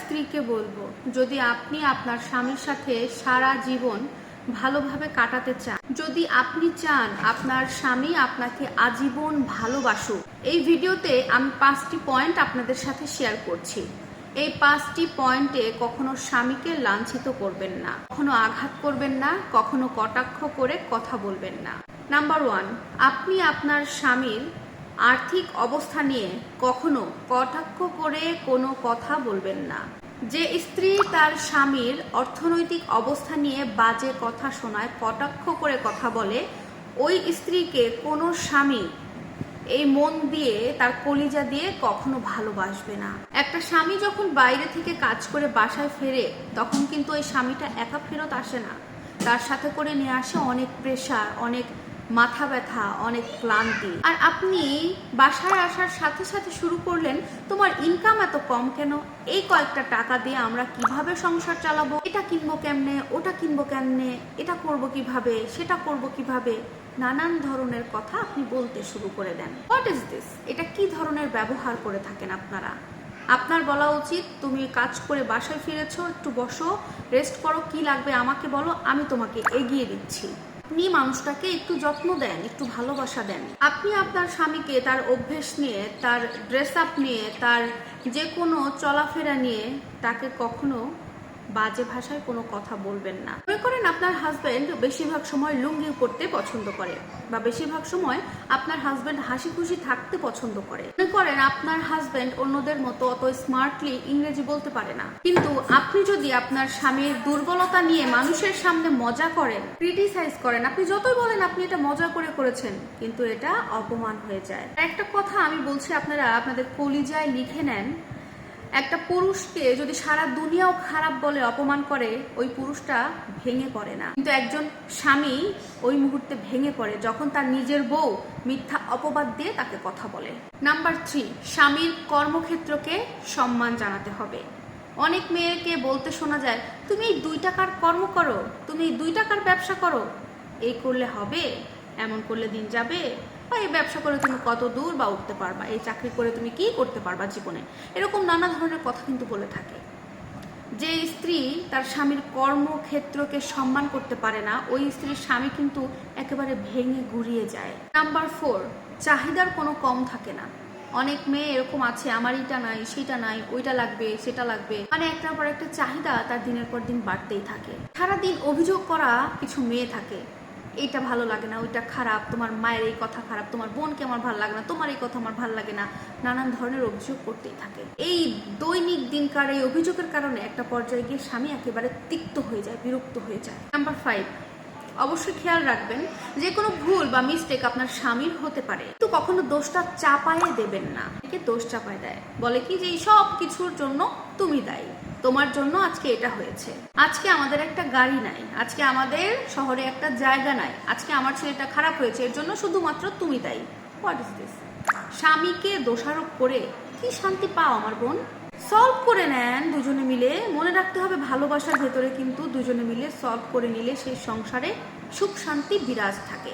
স্ত্রীকে বলব, যদি আপনি আপনার স্বামীর সাথে সারা জীবন ভালোভাবে কাটাতে চান, যদি আপনি চান আপনার স্বামী আপনাকে আজীবন ভালোবাসুক, এই ভিডিওতে আমি পাঁচটি পয়েন্ট আপনাদের সাথে শেয়ার করছি। এই পাঁচটি পয়েন্টে কখনো স্বামীকে লাঞ্ছিত করবেন না, কখনো আঘাত করবেন না, কখনো কটাক্ষ করে কথা বলবেন না। নাম্বার ওয়ান, আপনি আপনার স্বামীর আর্থিক অবস্থা নিয়ে কখনো কটাক্ষ করে কোনো কথা বলবেন না। যে স্ত্রী তার স্বামীর অর্থনৈতিক অবস্থা নিয়ে বাজে কথা শোনায়, কটাক্ষ করে কথা বলে, ওই স্ত্রীকে কোনো স্বামী এই মন দিয়ে, তার কলিজা দিয়ে কখনো ভালোবাসবে না। একটা স্বামী যখন বাইরে থেকে কাজ করে বাসায় ফেরে, তখন কিন্তু ওই স্বামীটা একা ফেরত আসে না। তার সাথে করে নিয়ে আসে অনেক প্রেশার অনেক মাথা ব্যথা, অনেক ক্লান্তি। আর আপনি বাসায় আসার সাথে সাথে শুরু করলেন, তোমার ইনকাম এত কম কেন? এই কয়েকটা টাকা দিয়ে আমরা কীভাবে সংসার চালাবো? এটা কিনবো কেমনে? ওটা কিনবো কেমনে? এটা করব কীভাবে? সেটা করব কীভাবে? নানান ধরনের কথা আপনি বলতে শুরু করে দেন। হোয়াট ইজ দিস এটা কি ধরনের ব্যবহার করে থাকেন আপনারা? আপনার বলা উচিত, তুমি কাজ করে বাসায় ফিরেছ, একটু বসো রেস্ট করো, কি লাগবে আমাকে বলো, আমি তোমাকে এগিয়ে দিচ্ছি। আপনি মানুষটাকে একটু যত্ন দেন, একটু ভালোবাসা দেন। আপনি আপনার স্বামীকে, তার অভ্যেস নিয়ে, তার ড্রেস আপ নিয়ে, তার যে কোনো চলাফেরা নিয়ে তাকে কখনো বাজে ভাষায় কোনো কথা বলবেন না। মনে করেন আপনার হাজবেন্ড বেশিরভাগ সময় লুঙ্গি পরতে পছন্দ করে বা বেশিরভাগ সময় আপনার হাজবেন্ড হাসি খুশি থাকতে পছন্দ করে। মনে করেন আপনার হাজবেন্ড অন্যদের মতো অত স্মার্টলি ইংরেজি বলতে পারে না। কিন্তু আপনি যদি আপনার স্বামীর দুর্বলতা নিয়ে মানুষের সামনে মজা করেন ক্রিটিসাইজ করেন, আপনি যতই বলেন আপনি এটা মজা করে করেছেন, কিন্তু এটা অপমান হয়ে যায়। একটা কথা আমি বলছি, আপনারা আপনাদের কলিজায় লিখে নেন একটা পুরুষকে যদি সারা দুনিয়াও খারাপ বলে অপমান করে, ওই পুরুষটা ভেঙে পড়ে না। কিন্তু একজন স্বামী ওই মুহূর্তে ভেঙে পড়ে যখন তার নিজের বউ মিথ্যা অপবাদ দিয়ে তাকে কথা বলে। নাম্বার থ্রি, স্বামীর কর্মক্ষেত্রকে সম্মান জানাতে হবে। অনেক মেয়েকে বলতে শোনা যায়, তুমি এই দুই টাকার কর্ম করো, তুমি দুই টাকার ব্যবসা করো। এই করলে হবে, এমন করলে দিন যাবে বা এই ব্যবসা করে তুমি কত দূর বা উঠতে পারবা? এই চাকরি করে তুমি কি করতে পারবা জীবনে? এরকম নানা ধরনের কথা কিন্তু বলে থাকে। যে স্ত্রী তার স্বামীর কর্মক্ষেত্রকে সম্মান করতে পারে না, ওই স্ত্রীর স্বামী কিন্তু একেবারে ভেঙে গুড়িয়ে যায়। নাম্বার ফোর, চাহিদার কোনো কম থাকে না। অনেক মেয়ে এরকম আছে আমার এটা নাই সেটা নাই, ওইটা লাগবে, সেটা লাগবে। মানে একটার পর একটা চাহিদা তার দিনের পর দিন বাড়তেই থাকে। সারাদিন অভিযোগ করা কিছু মেয়ে থাকে। এইটা ভালো লাগে না, ওইটা খারাপ, তোমার মায়ের এই কথা খারাপ, তোমার বোনকে আমার ভালো লাগে না, তোমার এই কথা আমার ভালো লাগে না, নানান ধরনের অভিযোগ করতেই থাকে। এই দৈনিক দিনকার এই অভিযোগের কারণে একটা পর্যায়ে গিয়ে স্বামী একেবারে তিক্ত হয়ে যায়, বিরক্ত হয়ে যায়। নাম্বার ফাইভ অবশ্যই খেয়াল রাখবেন, যে কোনো ভুল বা মিস্টেক আপনার স্বামীর হতে পারে, কিন্তু কখনো দোষটা চাপায়ে দেবেন না। একে দোষ চাপায় দেয়, বলে কি যে এই সব কিছুর জন্য তুমি দায়ী। তোমার জন্য আজকে এটা হয়েছে। আজকে আমাদের একটা গাড়ি নাই। আজকে আমাদের শহরে একটা জায়গা নাই। আজকে আমার ছেলেটা খারাপ হয়েছে, এর জন্য শুধুমাত্র তুমি তাই হোয়াট ইজ দিস স্বামীকে দোষারোপ করে কি শান্তি পাও আমার বোন? সলভ করে নেন দুজনে মিলে। মনে রাখতে হবে ভালোবাসার ভেতরে কিন্তু দুজনে মিলে সলভ করে নিলে সেই সংসারে সুখ শান্তি বিরাজ থাকে।